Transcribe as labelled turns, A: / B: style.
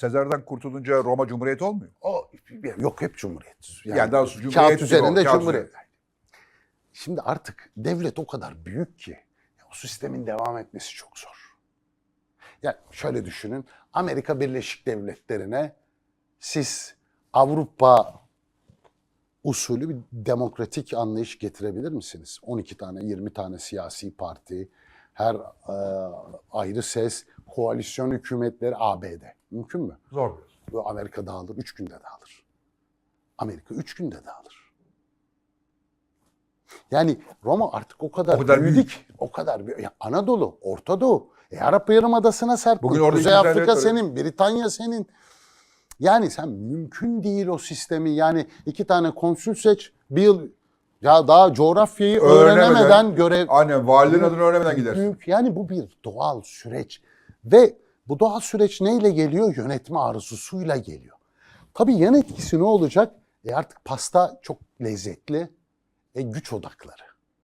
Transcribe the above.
A: Sezar'dan kurtulunca Roma Cumhuriyeti olmuyor.
B: O yok hep cumhuriyet.
A: Yani, daha sonra Cumhuriyet
B: kağıt üzerinde
A: o, kağıt
B: cumhuriyet.
A: üzerinde.
B: Şimdi artık devlet o kadar büyük ki o sistemin devam etmesi çok zor. Ya şöyle düşünün. Amerika Birleşik Devletleri'ne siz Avrupa usulü bir demokratik anlayış getirebilir misiniz? 12 tane, 20 tane siyasi parti, her e, ayrı ses, koalisyon hükümetleri ABD. Mümkün mü?
A: Zor.
B: Bu Amerika dağılır, üç günde dağılır. Amerika üç günde dağılır. Yani Roma artık o kadar,
A: O kadar
B: büyüdü
A: büyük.
B: o kadar büyük. Ya Anadolu, Orta Doğu, e Arap Yarımadası'na serpti.
A: Bugün
B: Kuzey Afrika senin, Britanya senin. Yani sen mümkün değil o sistemi. Yani iki tane konsül seç, bir yıl ya daha coğrafyayı
A: Öğrenemeden-
B: öğrenemeden görev
A: Aynen valinin adını öğrenemeden gidersin.
B: Büyük, yani bu bir doğal süreç ve bu doğal süreç neyle geliyor? Yönetme arzusuyla geliyor. Tabii yan etkisi ne olacak? E artık pasta çok lezzetli. E güç odakları.